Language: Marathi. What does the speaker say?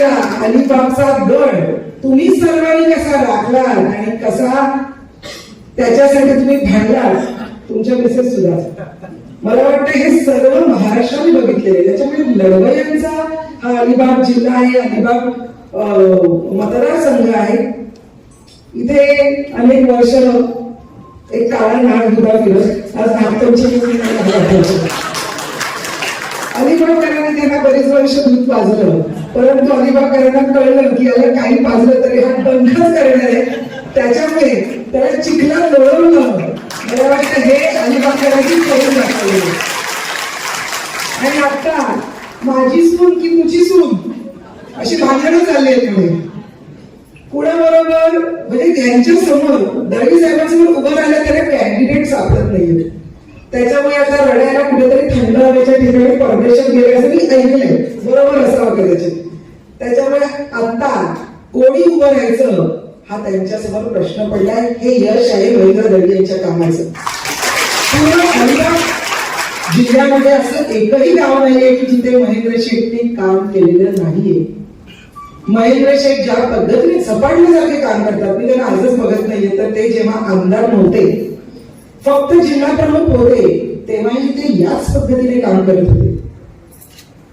केला अलिबागचा गड तुम्ही सर्वांनी कसा राखला आणि कसा त्याच्यासाठी तुम्ही भांडलात तुमच्या मिसेस सुद्धा. मला वाटतं हे सर्व महाराष्ट्राने बघितलेले त्याच्यामुळे लढवयांचा हा अलिबाग जिल्हा आहे अलिबाग मतदारसंघ आहे. इथे अनेक वर्ष एक काळा नाग दुधा फिरत आज अलिबागकरांनी त्यांना बरेच वर्ष दूध पाजलं परंतु अलिबागकरांना कळलं की याला काही पाजलं तरी हा बंदच करणार आहे. त्याच्यामुळे त्याला चिखला लोळवलं मला वाटतं हे अलिबागकरांनी करून दाखवलं. आणि आता माझी सून की तुझी सून? अशी भांडणं चालली आहेत पुढे. कुणाबरोबर? म्हणजे त्यांच्यासमोर दळवी साहेबांसमोर उभं राहिलं त्याला कॅन्डिडेट सापडत नाहीये त्याच्यामुळे आता रडायला कुठेतरी थंड हवेच्या ठिकाणी परदेशात गेले असं मी ऐकलंय. बरोबर असावं कदाचित. त्याच्यामुळे आता कोणी उभं राहायचं? हा त्यांच्यासमोर प्रश्न पडलाय. हे यश आहे महेंद्र दळवी यांच्या कामाचं. पूर्ण अलिबाग जिल्ह्यामध्ये असं एकही गाव नाहीये की जिथे महेंद्र शेठने काम केलेलं नाहीये. महेंद्र शेठ ज्या पद्धतीने सपाटण्यासारखे काम करतात मी त्यांना आजच बघत नाहीये तर ते जेव्हा आमदार नव्हते फक्त जिल्हा प्रमुख होते तेव्हाही ते याच पद्धतीने काम करत होते.